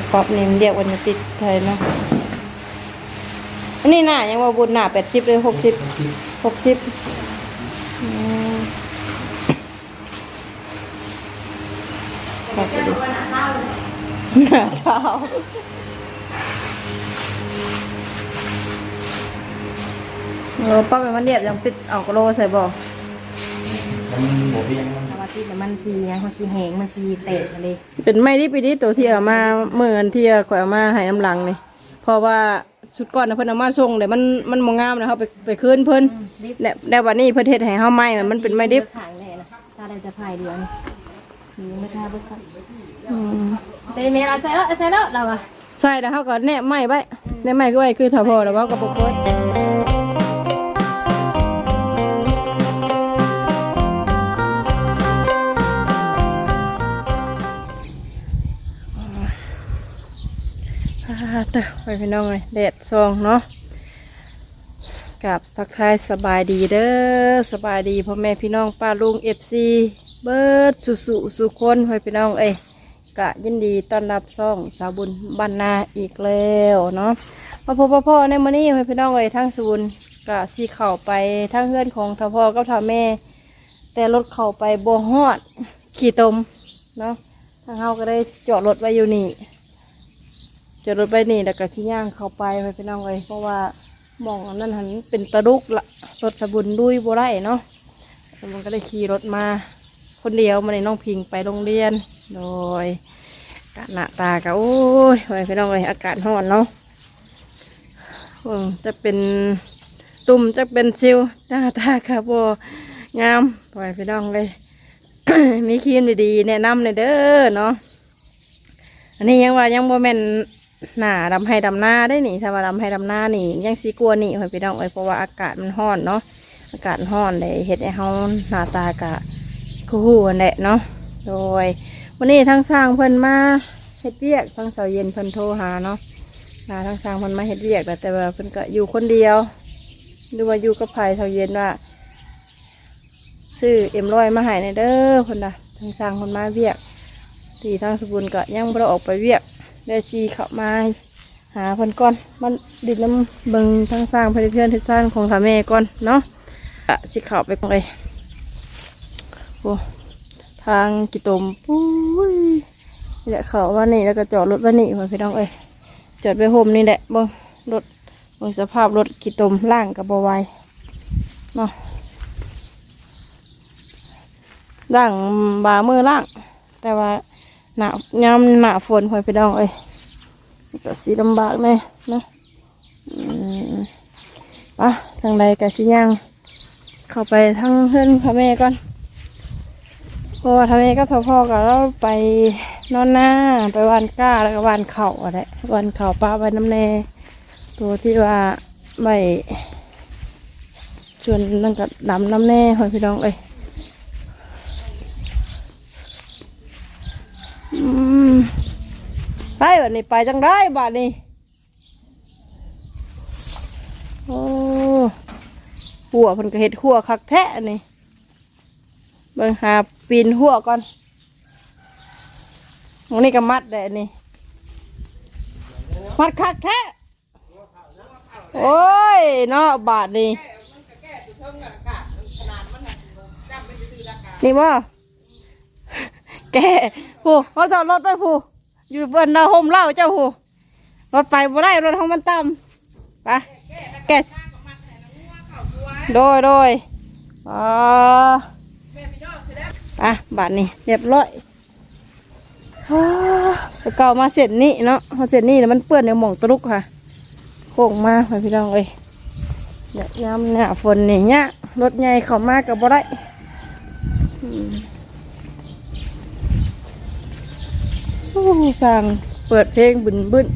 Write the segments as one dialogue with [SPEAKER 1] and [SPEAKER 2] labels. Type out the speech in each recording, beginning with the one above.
[SPEAKER 1] แต่ป๊อปนี่มันเรียกว่าจะติดไทยเนาะอันนี้หน้ายังว่าบุญหน้าแปดสิบเลยหกสิบหกสิบหน้าเศร้าหน้าเศร้าเออป๊อปเป็นมันเรียบยังปิดเอกระโลใส่บ่
[SPEAKER 2] มันบวเพียงมัน
[SPEAKER 3] ถ้าว่าที่มันสีหยังมันสีแหงมันสีเตะเลย
[SPEAKER 1] เป็นไม่ที่ปีนี้ตัวที่เอามาเมื่อกันที่ข่อยเอามาให้น้ำหลังนี่เพราะว่าชุดก่อนนะเพิ่นเอามาส่งเลยมันมันบ่งามนะเขาไปไปคืนเพิ่น
[SPEAKER 3] ดิบ
[SPEAKER 1] แล้วแล้ววันนี้เพิ่นเฮ็ดให้เฮาใหม่มันมันเป็นไม้ดิบ
[SPEAKER 3] ขางแน่นะถ้าได้จะพายเดียวนี่สีไม่ท่าเบิดค่ะ
[SPEAKER 1] อืม
[SPEAKER 3] เตะเมลเอาใส่แล้วเอาใส่แล้วเราอะ
[SPEAKER 1] ใช่แล้วเฮาก็แนบไม้ไว้แนบไม้ก็ไว้คือถ้าพอแล้วเว้าก็บ่เปิด เด้อไปพี่น้องเลยแดดซองเนาะกับสักทายสบายดีเด้อสบายดีพ่อแม่พี่น้องป้าลุงเอฟซีเบิร์ดสุสุสุคนพ่อพี่น้องเอ้ยกะยินดีต้อนรับซ่องสาวบุญบ้านนาอีกแล้วเนาะมาพบพ่อในมื้อนี้พ่อพี่น้องเอ้ยทั้งศูนกะสีเข่าไปทั้งเพื่อนของท่าพ่อกับท่าแม่ แต่รถเข้าไปโบ่ฮอดขี่ตมเนาะทางเฮาก็ได้จอดรถไว้อยู่นี่ จอดรถไว้นี่แล้วก็ชี้ย่างเข้าไปพ่อพี่น้องเอ้ยเพราะว่ามองนั่นหันเป็นตะลุกละรถสะบุนดุยโบได้เนาะแล้วมันก็ได้ขี่รถมา คนเดียวมาในน้องพิงไปโรงเรียน โดยกะหน้าตากะโอ้ยไว้พี่น้องเลยอากาศร้อนเนาะจะเป็นตุ่มจะเป็นซิวหน้าตากะบ่งามไว้พี่น้องเลย มีครีมดีๆแนะนำเลยเด้อเนาะอันนี้ยังว่ายังบ่แมน หนาดำให้ดำหน้าได้หนี่ถ้าว่าดำให้ดำหน้านี่ยังสีกลัวนี่เฮ้ยพี่น้องเอ้ยเพราะว่าอากาศมันร้อนเนาะอากาศร้อนเลยเฮ็ดให้เฮาหน้าตากะคู่กันแหละเนาะโดยวันนี้ทั้งสร้างเพิ่นมาเฮ็ดเวียกทั้งเสาเย็นเพิ่นโทรหาเนาะมาทั้งสร้างเพิ่นมาเฮ็ดเวียกแต่แต่ว่าเพิ่นก็อยู่คนเดียวหรือว่าอยู่กับไผเสาเย็นว่าซื้อเอ็มร้อยมาให้ในเด้อเพิ่นน่ะทั้งสร้างเพิ่นมาเวียกที่ทางสบุญก็ยังบ่ได้ออกไปเวียก ได้ชีเข้ามาหาเพิ่นก่อนมันดิดน้ำเบิงทั้งสร้างเพื่อนเพื่อนที่สร้างของสาแม่ก่อนเนาะอะสิเข้าไปก่อนเลยโอ้ทางกิตมปุ้ยนี่แหละเขาว่านี่แล้วก็จอดรถว่านี่พ่อพี่น้องเอ้ยจอดไปโฮมนี่แหละบิงรถบิงสภาพรถกิตมล่างกับบวายเนาะล่างบามือล่าง แต่ว่า หนาวย้ำหนาฝนพอยไปดองเอ้ยก็สีลำบากแน่นะปะจังใดกะสิย่างเข้าไปทั้งเพื่อนพ่อแม่ก่อนเพราะว่าทำแม่ก็พ่อพ่อกับเราไปนอนหน้าไปวานก้าแล้วก็วานเข่าอะไรวานเข่าป้าไว้น้ำแน่ตัวที่ว่าใบชวนนั่งกับดำน้ำแน่พอยพี่น้องเอ้ย อืม ไปบัดนี้ไปจังได้บัดนี้โอ้หัวเพิ่นก็เห็ดหัวคักแท้นี่เบิ่งหาปีนหัวก่อนตรงนี้ก็มัดได้นี่มัดคักแท้โอ้ยเนาะบาทนี่นี่บ่าแกผู้เขาจอดรถไปผู้ อยู่บนดาวโฮมเล่าเจ้าผู้รถไปบ่ได้รถเขามันต่ำไปแกโดยโดยอ๋อไปบาทนี้เรียบร้อยเก่ามาเสร็จนี่เนาะพอเสร็จนี่แล้วมันเปื้อนในหม่องตรุกค่ะโค้งมาไปพี่น้องเอ้ยเดี๋ยวยามเนี่ยฝนนี่เนี่ยรถใหญ่เข้ามากับบ่ได้อืม โอ้สั่งเปิดเพลงบึนบึน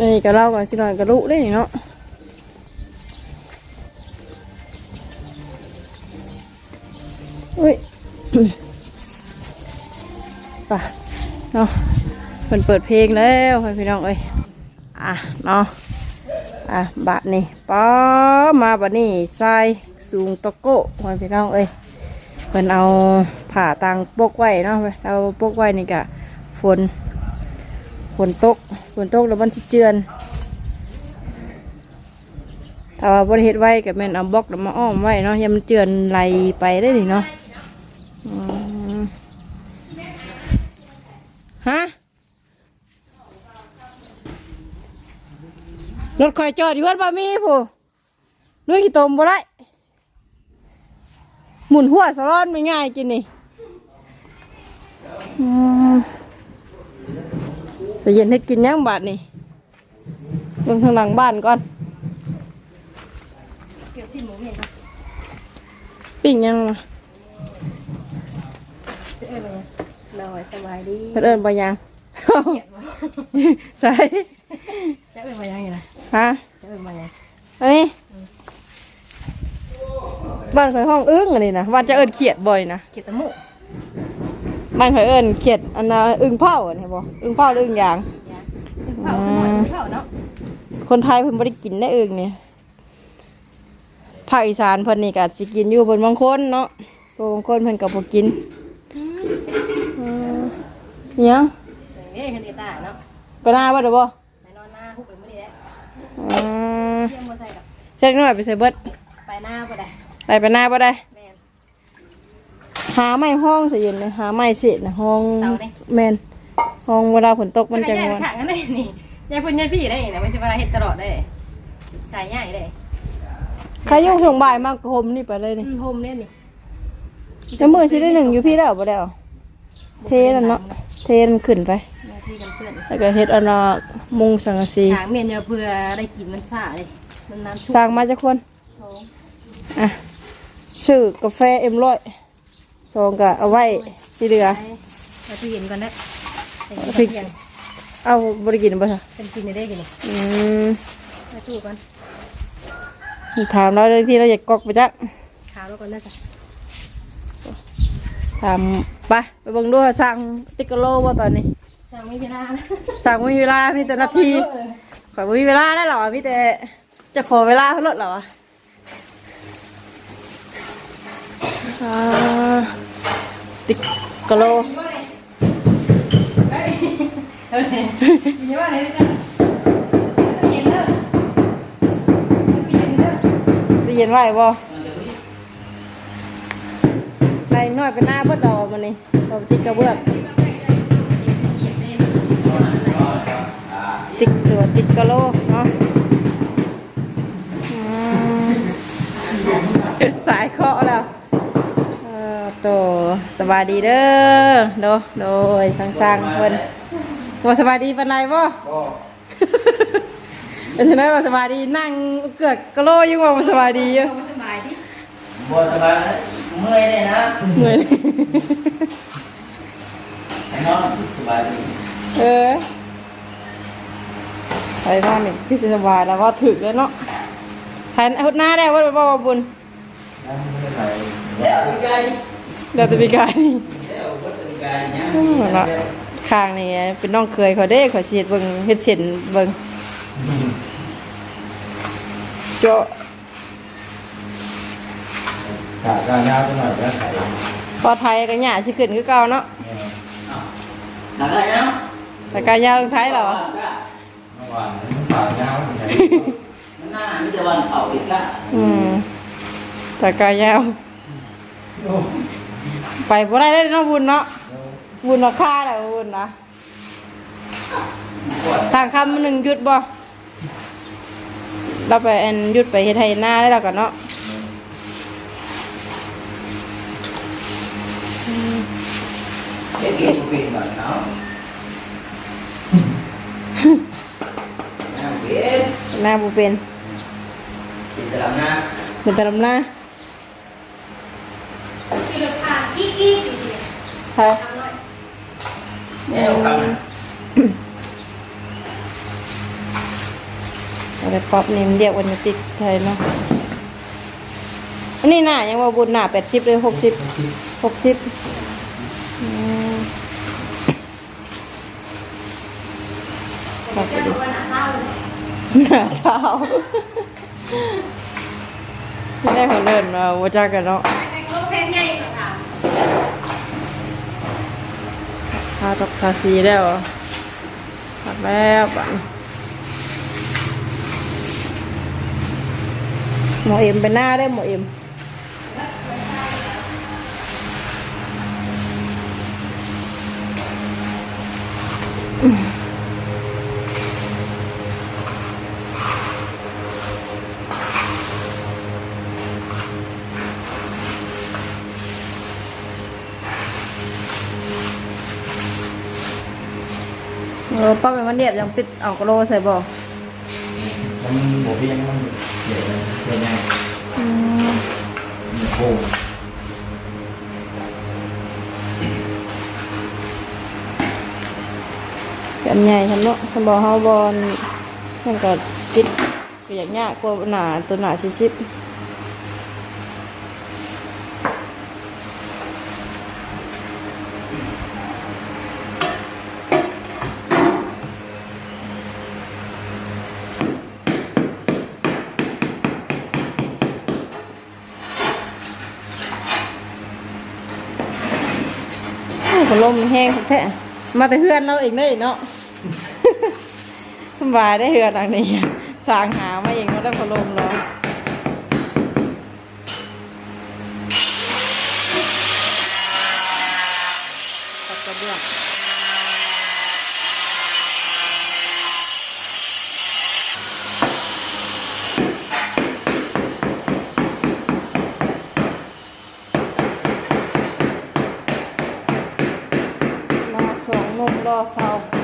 [SPEAKER 1] นี่ก็เล่ากันสิหน่อยก็รู้ได้นี่เนาะอุ้ยป่ะเนาะเพิ่นเปิดเพลงแล้วให้พี่น้องเอ้ยอะเนาะอะบาทนี่ป้ามาบาทนี่ทรายสูงตะโก้ให้พี่น้องเอ้ย พิ่นเอาผ่าตังปกไว้เนาะเอาปกไว้นี่กะฝนฝนตกฝนตกแล้วมันสิเจือนถ้าว่าบริเฮ็ดไว้กับแม่นเอาบล็อกแล้วมาอ้อมไว้เนาะยังมันเจือนไหลไปได้นี่เนาะฮะรถคอยจอดอยู่เพื่อนบ่มีผู้ด้วยขี้ตมบ่ได้ หมุนหัวสะร้อนไม่ง่ายกินนี่อืมจะเย็นให้กินยังบาทนี่ลงทางหลังบ้านก่อน
[SPEAKER 3] เกี่ยวสิ้นหมูเห็นปะ
[SPEAKER 1] ปิ้งยังมา
[SPEAKER 3] เอ้ยมาเราสบายดี
[SPEAKER 1] เพิ่นเอิ้นบ่ยังใส่
[SPEAKER 3] จะเอ้ยมายังไงนะ
[SPEAKER 1] ฮะ
[SPEAKER 3] จะเอ้ยมายัง
[SPEAKER 1] อันนี้ บ้านข่อยห้องอึ้งอันนี้นะบ้านจะเอิ้นเขียดบ่อยนะ
[SPEAKER 3] เขียดตะมุ
[SPEAKER 1] บ้านข่อยเอิ้นเขียดอันน่ะอึ้งเผาอันนี้บ่อึ้งเผาหรืออึ้งยาง
[SPEAKER 3] เผาหน่อยเผาเนาะ
[SPEAKER 1] คนไทยเพิ่นบ่ได้กินได้อึ้งนี่ภาคอีสานเพิ่นนี่ก็สิกินอยู่เพิ่นบางคนเนาะบางคนเพิ่นก็บ่กินอืมอิหยัง
[SPEAKER 3] เอ้ยเห็นเอตาเนาะ
[SPEAKER 1] ไปหน้าบ่เด้อบ่
[SPEAKER 3] ไปนอนหน้าหุบไปมื้อนี้แหละ
[SPEAKER 1] อืม
[SPEAKER 3] เที่ยงบ่ใส่กับ
[SPEAKER 1] เช็คหน่อยไปใส่เบิด
[SPEAKER 3] ไปหน้าบ่ได้
[SPEAKER 1] ไปไปหน้าบ่ได้
[SPEAKER 3] แม่น
[SPEAKER 1] หาไม่ห้องเสียเย็นเลยหาไม่เสร็จนะห้อง
[SPEAKER 3] เตาดิ
[SPEAKER 1] แมนห้องเวลาฝนตกมันจะ
[SPEAKER 3] ง
[SPEAKER 1] ง
[SPEAKER 3] ว
[SPEAKER 1] วน
[SPEAKER 3] นกันได้นี่ยายพุ่นยายพี่ได้นะไม่ใช่ว่าเฮ็ดตลอดได้ สายใหญ่ได้
[SPEAKER 1] ใครยุ่งช่วงบ่ายมากโฮมนี่ไปเลยนี่
[SPEAKER 3] โฮมเนี่ยนี่
[SPEAKER 1] แล้วมือสิได้หนึ่งอยู่พี่แล้วบ่ได้เอาเทนั่นเนาะเทมันขึ้นไป
[SPEAKER 3] หน้าที่กันเพื่อน
[SPEAKER 1] แล้วก็เฮ็ดเอันน่ะมุงสังกะสี
[SPEAKER 3] ทางเมียนเนี่ยเพื่อได้กินมันซ่าเลยมันน้ำชุบ
[SPEAKER 1] สร้างมาจากคน
[SPEAKER 3] สอง
[SPEAKER 1] อะ ชื่อกาแฟเอ็มร้อยซองก็เอาไว้ที่เหลือ
[SPEAKER 3] ไปไปที่เย็นก่อนนะไป
[SPEAKER 1] พริก
[SPEAKER 3] เย็น
[SPEAKER 1] เอาบริกินบ่ซะ
[SPEAKER 3] เป็นกินได้กินนี่
[SPEAKER 1] อืม
[SPEAKER 3] ไปตู้ก่อน
[SPEAKER 1] ถามเราเลยที่เราอยากกอกไปจัก
[SPEAKER 3] ขาวแล้วก่อนนะจ๊ะ
[SPEAKER 1] ถามไปไปเบิ่งดูว่าสร้างติ๊กเกอร์โลบ่ตอนนี้
[SPEAKER 3] ยังไม่เวลานะ
[SPEAKER 1] สั่งไม่มีเวลามีแต่นาทีขอยไม่มีเวลาได้หรอพี่แต่จะขอเวลาเขาลดเหรอวะอ่า ติ๊กกะโล
[SPEAKER 3] จะเย็น
[SPEAKER 1] ไหวบ่ในน้อยเป็นหน้าเบิดดอกมันนี่พอติ๊กกระเบื้องติ๊กหรือว่าติกกะโลเนาะสายเคาะแล้ว เออโตส บายดีเด้อโดโดยทางสร้างเพิ่นว่าสบายดีปานใดบ่
[SPEAKER 2] ก็
[SPEAKER 1] เป็นจังไดว่าสบายดีนั่งเกือกกะโลอยู่ว่าบ่สบายดีอยู่
[SPEAKER 3] สบายดิ
[SPEAKER 2] บัวสบายนะเมื่อยเลยนะ
[SPEAKER 1] เหนื่อย
[SPEAKER 2] ไอ้น้องสบายดี
[SPEAKER 1] เออไปนอนนี่พี่สิสบายแล้วว่าถึกแล้วเนาะแทนเอาหน้าได้ว่าบ่บ่บุญ
[SPEAKER 2] นั่งไม่ไหวแล้วตีไก่
[SPEAKER 1] เดี๋ยวจะมีกายนี่
[SPEAKER 2] แล้วก็ตีไก่เนี่ย
[SPEAKER 1] เหมือนละข้างนี่เป็นน้องเคยเขาเด้เขาสิเฮ็ดเบิ่งเฮ็ดเช่นเบิ่งเจาะ
[SPEAKER 2] ขาการยาวไปหน่อยก็ใส่
[SPEAKER 1] ปลอดภัยก็หญ้าสิขึ้นคือเก่าเนาะ
[SPEAKER 2] ขาการยาว
[SPEAKER 1] แต่การยาวทางไทยเหรอ
[SPEAKER 2] เมื่อวานมันขายาวมันหน้ามีแต่วันเผาอีกอะ
[SPEAKER 1] อืมแต่กายาว ไปบ่ได้เลยเนาะบุญเนาะบุญราคาแหละบุญนะทางคำหนึ่งหยุดบ่เราไปอันหยุดไปเฮ็ดไทยหน้าได้แล้วกันเนาะ
[SPEAKER 2] เก็บเก็บเป็นก่อนเนาะน้ำเป็น
[SPEAKER 1] หน้าบ่เป็น
[SPEAKER 2] เป็นตลาดนะ
[SPEAKER 1] เป็นแต่ลำหน้า
[SPEAKER 3] กินราคาอีกอีก
[SPEAKER 1] ใช่
[SPEAKER 2] เนี่ยเอาคำนะ
[SPEAKER 1] อะไรป๊อปนี่มันเรียกวันติดไทยเนาะอันนี้หน้ายังว่าบุญหน้าแปดสิบหรือหกสิบหกสิบอืมครับไปดู
[SPEAKER 3] วันหน้าเศร้าเลย
[SPEAKER 1] หน้าเช้าไม่ได้คนเดินมาว่าจ้ากันเนาะ
[SPEAKER 3] ไอ้ก็เพลงใหญ่ก็ถามา
[SPEAKER 1] ตกทาสีแล้วตัดแล้วบันหมอเอ็มไปหน้าได้หมอเอ็ม อป้าเป็นวันเดียบยังปิดเอากระโหลใส่บอก
[SPEAKER 2] แล้วมันบวกยังมันเดี๋ยวเดี๋ยวยังมีโค้ง
[SPEAKER 1] กันใหญ่ฉันเนาะฉันบอกเฮาบอลมันก็ปิดก็อย่างยากกว่าหนาตัวหนาสิสิบ แห้งแท้มาแต่เฮือนเราเองได้เนาะสำบายได้เฮือนอันนี้สร้างหามาเองเราได้พอลมเราตัดกระเบื้องมา สอง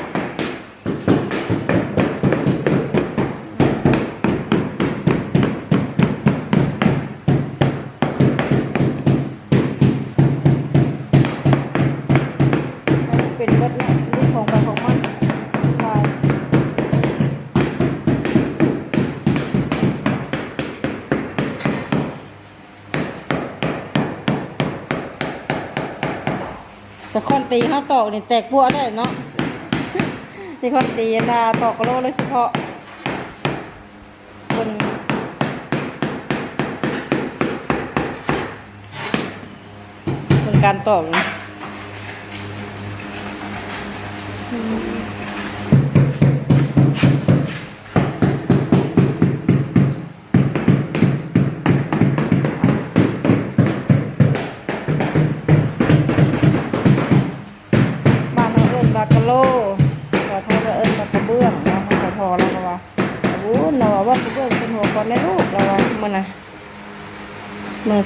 [SPEAKER 1] คนตีข้าวตอกนี่แตกบัวได้เนาะนี่คนตีนาตอกกระโลเลยเฉพาะคนคนการตอกนะ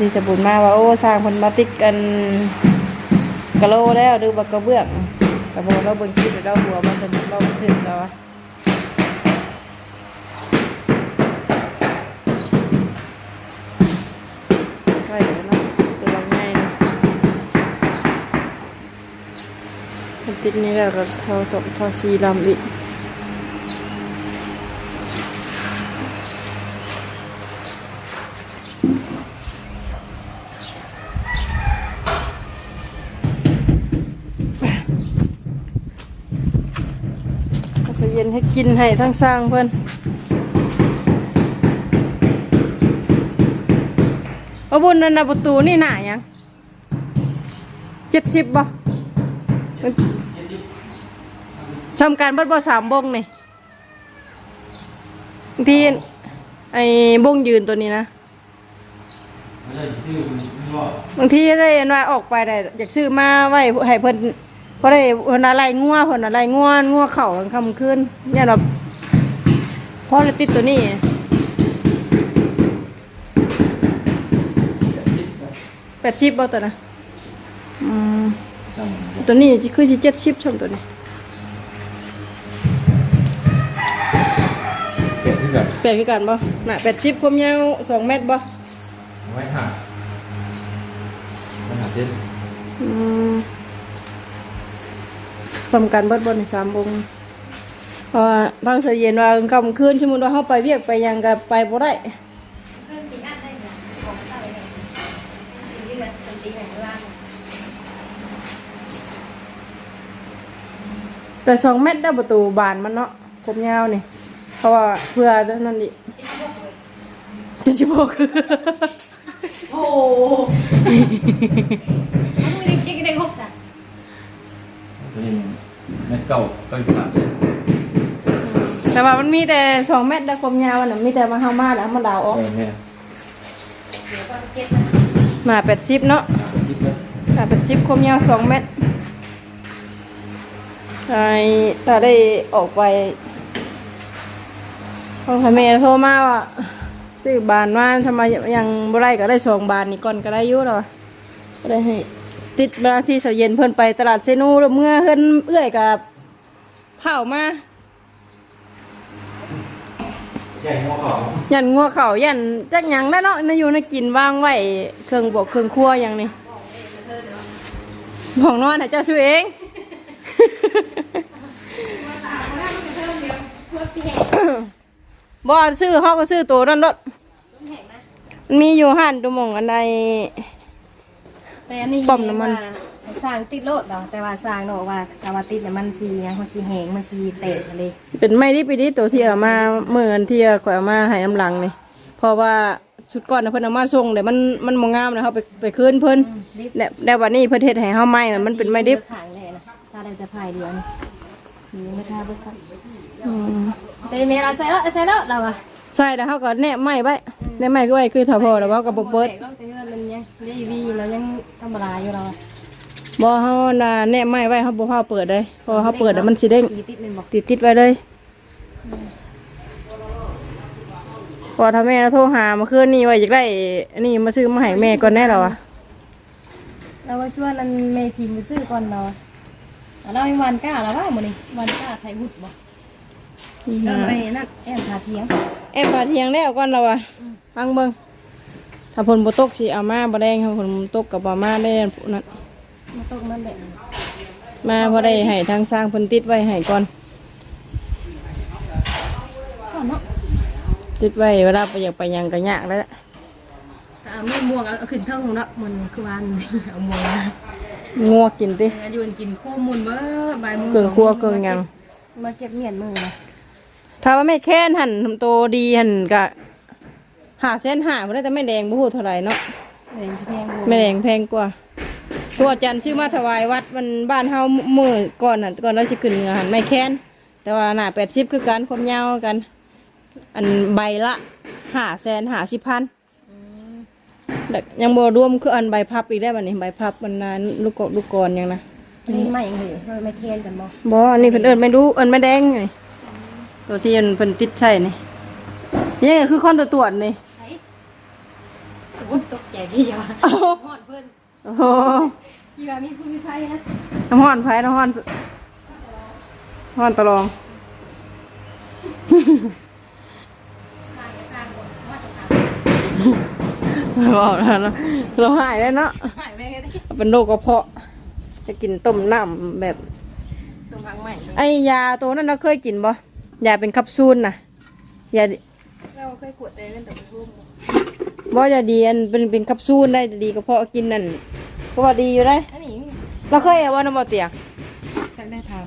[SPEAKER 1] ที่สบุญมาว่าโอ้สร้างคนมาติดกันกะโลแล้วดูบักกระเบื้องกระโบเราเบิ่งคลิปเราหัวมันจะเราถึงแล้วอะใช่เดี๋ยวนะตัวเราง่ายนะมันติดนี่แล้วเราเท่าตกท่าสีลำอีก นให้กินให้ทั้งสร้างเพื่อนเอาบุญนั่นนะประตูนี่หนายังเจ็ดสิบบ่มันชมการเบัดบ่สามบงนี่บางทีไอ้บงยืนตัวนี้นะ
[SPEAKER 2] ไม่ใช่ชื่อมันว่า
[SPEAKER 1] บางทีได้อันว่าออกไปได้อยากซื้อมาไว้ให้เพิ่น เพราะได้เพิ่นอะไรงัวเพิ่นอะไรงัวงัวเข่ากลางค่ำคืนเนี่ยเราพอเลยติดตัวนี้แปดชิปบ่ตัวนะอืม
[SPEAKER 2] ซ้ำ
[SPEAKER 1] ตัวนี้สิคือสิเจ็ดชิปช่องตัวนี้
[SPEAKER 2] เปลี่ยนที่แบบ
[SPEAKER 1] แปดคือกันบ่น่ะแปดชิปความยาวสองเมตรบ่
[SPEAKER 2] ไว้หักมันหักเส้น
[SPEAKER 1] อืม สำคัญเบิดบนสามวงพราะว่าบางเสียเย็นว่าค่ำคืนสมมุติว่าเฮาไปเวียกไปยังก็ไปบ่ได้
[SPEAKER 3] ขึ้นตีอันได้แหละเป็นตีแห่งล่าง
[SPEAKER 1] แต่สองเมตรได้ประตูบานมันเนาะคมยาวนี่ เพราะว่าเพื่อนั่นดิจะชิบอก
[SPEAKER 3] โอ้ ก่า
[SPEAKER 2] เก้าสิบสามเซน
[SPEAKER 1] แต่ว่ามันมีแต่สองเม็ดได้ความยาวมันน่ะมีแต่มาเฮามาแล้วมาดาวออก
[SPEAKER 2] เออแม่
[SPEAKER 3] เดี๋ยวก็เก็บ
[SPEAKER 1] มาแปดสิบเนาะ
[SPEAKER 2] เป็นซิปเลย
[SPEAKER 1] มาแปดสิบความยาวสองเม็ดไอ้ถ้าได้ออกไปพ่อแม่โทรมาว่าซื้อบานว่าทำไมยังบ่ได้ก็ได้สองบานนี่ก่อนก็ได้อยู่หรอก็ได้ให้ติดเวลาที่เสาเย็นเพิ่นไปตลาดเซนูแล้วเมื่อเพิ่นเอื้อยกับ เผามา
[SPEAKER 2] ใหญ่หัวเขา
[SPEAKER 1] ยันงัวเขายันจักหยังได้เนาะนอยู่ในกินวางไว้เครื่องบวกเครื่องครัวอย่างนี้ของนอนให้เจ้าช่วยเอง บ่ซื้อเฮาก็ซื้อตัวนั่นรถมันมีอยู่ห้านตุหมองอันใด
[SPEAKER 3] แต่อันนี้
[SPEAKER 1] ปั๊มน้ำมัน
[SPEAKER 3] ให้ สร้างติดโลดดอกแต่ว่าสร้างเนาะว่าแต่ว่าติดเนี่ยมันสีหยังมันสีแหงมันสีเตะเลย
[SPEAKER 1] เป็นไม่ได้ไปดิตัวที่เอามาเมื่ออันที่ข่อยเอามาให้น้ำหลังนี่เพราะว่าชุดก่อนนะเพิ่นเอามาส่งเดี๋ยวมันมันบ่งามนะเฮาไปไปคืนเพิ่น
[SPEAKER 3] ดิบ
[SPEAKER 1] แล้วแล้ววันนี้เพิ่นเฮ็ดให้เฮาใหม่มันเป็นไม้ดิบ
[SPEAKER 3] ขางเลยนะถ้าได้จะพายเดียวนี่สีไม่ท่าเบิดครับ
[SPEAKER 1] อืม
[SPEAKER 3] แต่เมลาใส่แล้วใส่แล้วเราอะ
[SPEAKER 1] ใช่แล้วเฮาก็แนบไม้ไว้แนบไม้ก็ไว้คือถ้าพอแล้วเฮาก็บ่เปิด
[SPEAKER 3] แตกแล้วแต่ว่ามันยังได้วีแล้วยังธรรมดาอยู่เราอะ
[SPEAKER 1] บ่เฮาน่ะแนบไม้ไว้เฮาบ่เฮาเปิดเลยเพราะว่าเฮาเปิดแล้วมันสิเด้ง
[SPEAKER 3] สีติดเป็นบอก
[SPEAKER 1] ติดติดไว้เลยพอถ้าแม่โทรหาเมื่อคืนนี้ว่าอยากได้อันนี้มาซื้อมาให้แม่ก่อนแน่แล้วอะ
[SPEAKER 3] เราว่าชวนนันเมพิงไปซื้อก่อนเราอะอะเรามีวันกล้าแล้วว่าหมดนี่วันกล้าไทยบุตรบอกเออไอ้นั่นแอนทาเทียง
[SPEAKER 1] เอ็มปลาเทียงแล้วก่อนเราอะฟังเบิ่งถ้าผลบ่ตกสิเอามาบ่แดงถ้าผลบ่ตกก็บ่มาได้อันนั้น
[SPEAKER 3] มาตกมันแหละ
[SPEAKER 1] มาบ่ได้ให้ทางสร้างเพิ่นติดไว้ให้ก่อน
[SPEAKER 3] ก่อนเนาะ
[SPEAKER 1] ติดไว้เวลาไปอยากไปหยังก็ยากแล้วแหละ
[SPEAKER 3] แต่เอาไม่ม่วงเอาขึ้นเท่าของเนาะมันคือวันเอาม่วงมา
[SPEAKER 1] งัวกินติ
[SPEAKER 3] อายุนกินคู่มุนเบ้อใบายโมง
[SPEAKER 1] เครื่องครัวเครื่องหยัง
[SPEAKER 3] มาเก็บเมียนมือนะ
[SPEAKER 1] ถ้าว่าไม่แค้นหั่นทำโตดีหั่นก็หาเส้นหาบ่ได้แต่ไม่แดงบ่ฮู้เท่าไหร่เนาะ
[SPEAKER 3] เดี๋ยวจะแพงบัว
[SPEAKER 1] ไม่แดงแพงกว่า ตัวจันทร์ชื่อมาถวายวัดมันบ้านเฮามื้อก่อนหั่นก่อนเราสิขึ้นเหนือหั่นไม่แค้นแต่ว่าหน้า80คือกันความยาวกัน อันใบละ5แสน50พันแล้วยังบ่รวมคืออันใบพับอีกได้บัดนี้ใบพับมันนานลูกกบลูกกรยังนะ
[SPEAKER 3] นี่ไม่ยังเหรอไม่เทียนกันบ่
[SPEAKER 1] บ่อันนี้เพิ่นเอิ้นไม่รู้เอิ้นไม่แดงนี่ตัวที่อันเพิ่นติดใช่นี่นี่คือคอนตัวตรวจนี่
[SPEAKER 3] โอ้ยตกใจกี่ยา
[SPEAKER 1] อ้าว
[SPEAKER 3] หอดเพิ่น
[SPEAKER 1] โอ้โห
[SPEAKER 3] กี่ยามีผู้พิพายนะ
[SPEAKER 1] น้ำห้อนไผน้ำห้อนห้อนตะลอง
[SPEAKER 3] สร้างก็สร้างหมดมาตรฐาน
[SPEAKER 1] บอกแล้วเนาะเราหายได้เนาะ
[SPEAKER 3] หายไปแค่นี้
[SPEAKER 1] เป็นโรคกระเพาะ จะกินต้มน้ำแบบ
[SPEAKER 3] ตรงพังใหม่
[SPEAKER 1] ไอ้ยาตัวนั้นเราเคยกินบ่ยาเป็นแคับซูลน่ะยา
[SPEAKER 3] เราเคยกวดใจเล่นแต่ไม่รู้
[SPEAKER 1] บ่ยาดีอันเป็นเป็นแคับซูลได้ดีกระเพาะกินนั่น เพราะว่าดีอยู่ได้
[SPEAKER 3] อันนี้
[SPEAKER 1] เราเคยเอาว่าน้ำบ่เตียง
[SPEAKER 3] จะได้ทาน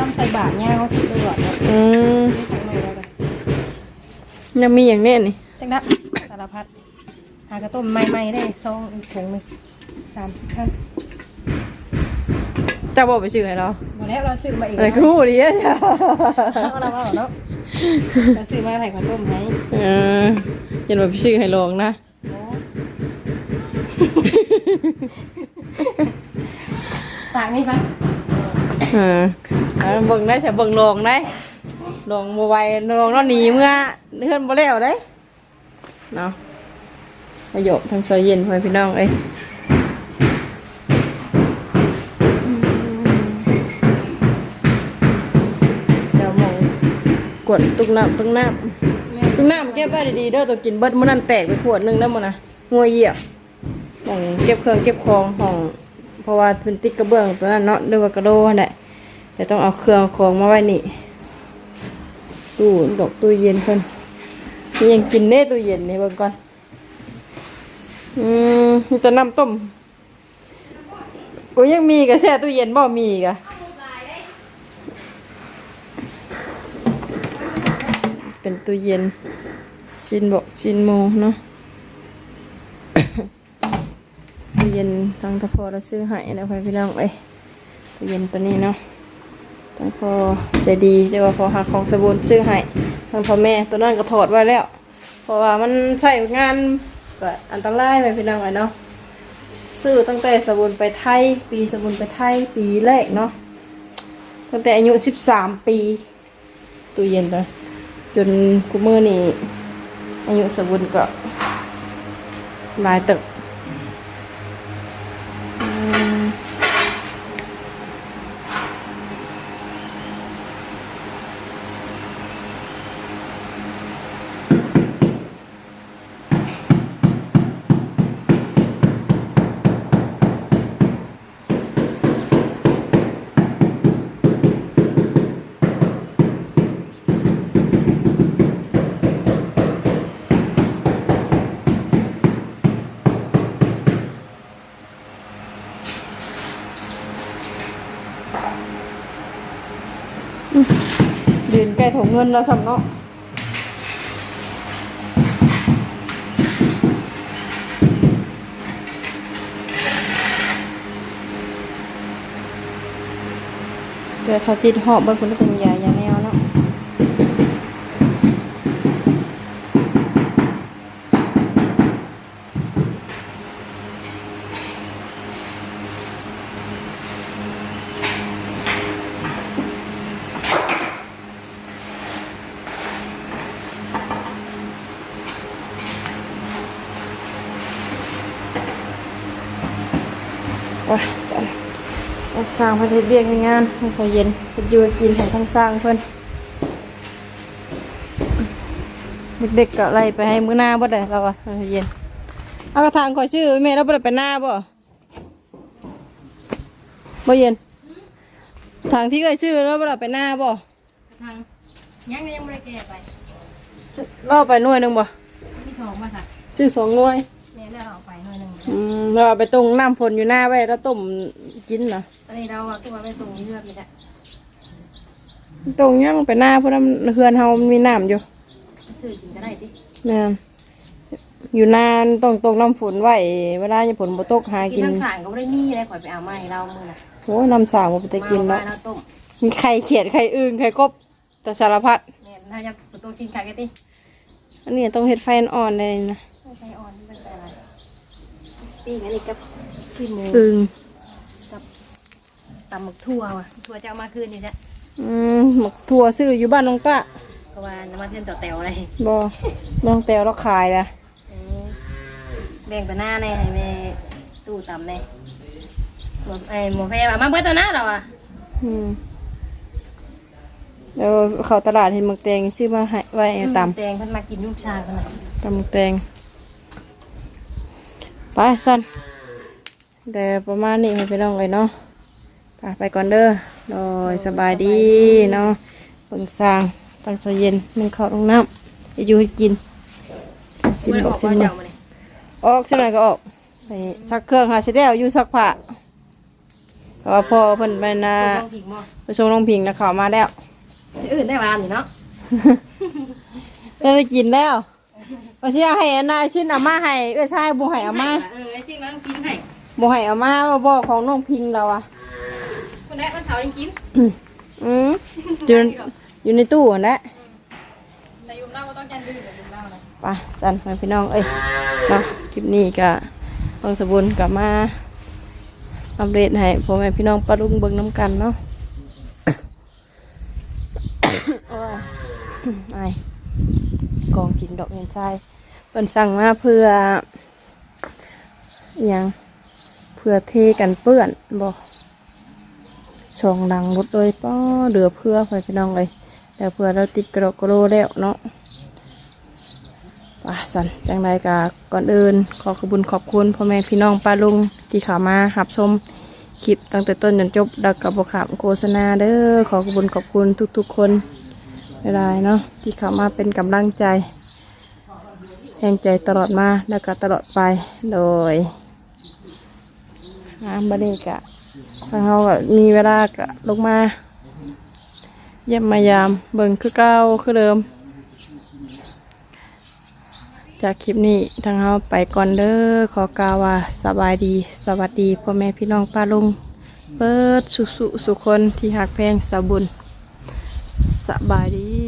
[SPEAKER 3] ต้องใส่บาทง่ายเขาสุดเลยก่อนเนาะ
[SPEAKER 1] อืม
[SPEAKER 3] ไม่ใส่ใหม่แล้วกัน
[SPEAKER 1] ยังมีอย่างนี้นี่
[SPEAKER 3] จังดับสารพัดหากระต้มใหม่ๆได้ซองถุงหนึ่งสามสิบพัน
[SPEAKER 1] จะบอกไปชื่อให้เรา
[SPEAKER 3] หมดแล้วเราซื้อมาอีก
[SPEAKER 1] อะไร
[SPEAKER 3] แล้ว
[SPEAKER 1] คู่ดีอะจ้ะ
[SPEAKER 3] เอาเราเอาเนาะเราซื้อมาใส่ข้าวต้มให้
[SPEAKER 1] เออยันว่าไปชื่อให้ลงนะ
[SPEAKER 3] โอ้ตากนี่ปะ
[SPEAKER 1] เออเอาเบิ่งได้แต่เบิ่งลงได้ลงบ่ไหวลงแล้วหนีเมื่อเฮือนบ่แล้วได้เนาะประโยคทางซอยเย็นพ่อแม่พี่น้องเอ้ยเดี๋ยวหมองกดตุกน้ำตุกน้ำตุกน้ำเก็บไว้ดีๆเด้อตัวกินเบิดมื้อนั้นแตกไปขวดหนึงแล้วมื้อนะงัวเหยียบห มองเก็บเครื่องเก็บของของ เพราะว่าพื้นติดกระเบื้องตัวนั้นเนาะเรียกระโดนั่นแหละเดี๋ยวต้องเอาเครื่องของมาไว้นี่ตู้ดอกตู้เย็นเพิ่นมียังกินเน่ตู้เย็นนี่เบิ่งก่อนอืมมีแต่น้ำต้มกูยังมีกะแช่ตู้เย็นบ่มีกะเป็นตู้เย็นชิ้นบอกชิ้นโมเนาะ ตู้เย็นทางตะพอเราซื้อให้นะพี่พี่น้องเอ้ยตู้เย็นตัวนี้เนาะทั้งพอใจดีเรียว่าพอหาของสบู่ซื้อให้ทั้งพ่อแม่ตัวนั้นก็ถอดไว้แล้ว เพราะว่ามันใช้งานก็อันตรายไปพี่น้องไอ้เนาะซื้อตั้งแต่สบู่ไปไทย ปีสบู่ไปไทยปีแรกเนาะตั้งแต่อายุสิบสามปีตู้เย็นเลยจนกูมือนี่อายุสบู่ก็หลายตึก เงินแล้วสำเนาะเดี๋ยวเขาติดหอบบนคนเป็นใหญ่าแนวเนาะโอ้ยสั่นเอาสร้างประเทศเรียกในงานให้ใส่เย็นเพิ่นอยู่ให้กินของทั้งสร้างเพิ่นเด็กๆก็ไล่ไปให้มื้อหน้าบ่ได้เราอะให้เย็นเอากระถางก่อยชื่อแม่เราบ่ได้ไปหน้าบ่บ่เย็นทางที่ก่อยชื่อเราบ่ได้ไปหน้าบ่
[SPEAKER 3] ทางยังก็ยังไม่ได้แก้ไป
[SPEAKER 1] เราเอาไปหน่วยหนึงบ่
[SPEAKER 3] ที่สองมาสัก
[SPEAKER 1] ชื่อสองหน่วย
[SPEAKER 3] แม่ได้เอาไปหน่อยหนึ่ง
[SPEAKER 1] อืมเราเอาไปต้มน้ำฝนอยู่หน้าไว้แล้วต้มกินนะ
[SPEAKER 3] ตอนนี้เราอะคือว่าไปส่งเลือดเลยแหละ
[SPEAKER 1] ตรงยังไปหน้าเพราะน้ำเฮือนเฮามันมีน้ำอยู่
[SPEAKER 3] ซื้อกินก็ได้ดิ
[SPEAKER 1] แม่นอยู่นานต้องตกน้ำฝนไว้เวลาฝนบ่ตกหา
[SPEAKER 3] กิ
[SPEAKER 1] กิ
[SPEAKER 3] น
[SPEAKER 1] น
[SPEAKER 3] น้ำสารก็ไม่ได้มีอะไรข่อยไปเอามาให้เราเมื่อน่ะ
[SPEAKER 1] โอ้ยน้ำสางบ่ไปแต่กิน
[SPEAKER 3] มา
[SPEAKER 1] แล้ว
[SPEAKER 3] เอามาแล้วต้ม
[SPEAKER 1] มีไข่เขียดไข่อึ่งไข่กบแต่สารพัด
[SPEAKER 3] เนี่ยถ้าจะประตูชินขายกันดิ
[SPEAKER 1] อันนี้ต้องเฮ็ดไฟอ่อนๆเลยนะ
[SPEAKER 3] ไฟอ่อนไม่ใส่อะไร ปิ้งอันนี้กับซีหมู
[SPEAKER 1] อึ่ง
[SPEAKER 3] ตำหมึกทั่วว่ะทั่วจะเอามาคืนนี่จ้ะ
[SPEAKER 1] อืมหมกถั่วซื้ออยู่บ้านน้องป้า
[SPEAKER 3] เพราะว่าน้ำมันเส้นเต่าแตวอะไร
[SPEAKER 1] บ่น้องแตวเราขายละ
[SPEAKER 3] เออแบ่งตัวหน้าในให้แม่ตู้ตำในหมไอ้หมูแพรว่ามาเบิดตัวหน้าเราอะ
[SPEAKER 1] อืมแล้วเข้าตลาดเห็นหมึกแตงซื้อมาให้ไว้ให้ตำ
[SPEAKER 3] แตงเพิ่นมากินยุ่งชาขนาด
[SPEAKER 1] ตำแตง ไปสั้นเดี๋ยวประมาณนี้ให้ไปน้องเลยเนาะไปไปก่อนเด้อโดยสบายดีเนาะเบิ่งสร้างตั้งใจเย็นนึ่งข้าวลงน้ำจะอยู่ให้กินสิ
[SPEAKER 3] มัน
[SPEAKER 1] บ
[SPEAKER 3] อ
[SPEAKER 1] อ
[SPEAKER 3] อกก
[SPEAKER 1] สิ
[SPEAKER 3] ก็
[SPEAKER 1] บ
[SPEAKER 3] เจ้ามาเลย
[SPEAKER 1] ออกใช่ไหมก็ออกไปซักเครื่องหาสิแล้วอยู่ซักผ้าเพราะว่าพ่อเพิ่นไปนา
[SPEAKER 3] ลองผิงบ่
[SPEAKER 1] ไปส่งน้องพิงนะเขามาแล้ว
[SPEAKER 3] ชื่ออื่นได้หวานอยู่เนาะ
[SPEAKER 1] ได้ได้กินแล้ว ว่าสิเอาให้อันนาชิ้นเอามาให้เอ้ยใช่บ่ให้เอามา
[SPEAKER 3] เออไอ้ชิมันกินให้
[SPEAKER 1] บ่ให้เอามาว่าบ่ของน้องพิงเราอะ
[SPEAKER 3] คนแรกคนเสาร์ยังกิน
[SPEAKER 1] อืมอยู่ในอยู่ในตู้นั่นแหละ
[SPEAKER 3] แต่ยุ่มเล่าก็ต้องจันดื้อแต่ยุ่มเล่านะ
[SPEAKER 1] ไปจันมาพี่น้องเอ้ยเนาะคลิปนี้ก็บางสบุญกลับมาอัปเดตให้พ่อแม่พี่น้องปลาลุงเบิ่งน้ำกันเนาะโอ้ยไอ้ กองกินดอกเห็นใจเพิ่นสั่งมาเพื่ออหยังเพื่อเทกันเปื้อนบอกสองดังรถเลยป้อเหลือเพื่อไปพี่น้องเลยแต่เพื่อเราติดกระโดดกระโดดแล้วเนาะป่าสันจังใดกะก่อนอื่น ขอขอบคุญขอบคุณพ่อแม่พี่น้องป้าลุงที่เข้ามาหับชมคลิปตั้งแต่ต้นจนจบดักกับบขามโฆษณาเด้อขอขอบคุญขอบคุณทุกๆคน เวลายๆเนาะที่เขามาเป็นกำลังใจแห่งใจตลอดมาแล้วก็ตลอดไปโดยงานบันนี้กะทางเราก็มีเวลากะลงมา เยี่ยมมายามเบิ่งคือเก้าคือเดิม จากคลิปนี้ทางเราไปก่อนเด้อขอกล่าวว่าสบายดีสวัสดีพ่อแม่พี่น้องป้าลุงเปิดสุสุสุคนที่หักแพงสาบุญ สบายดี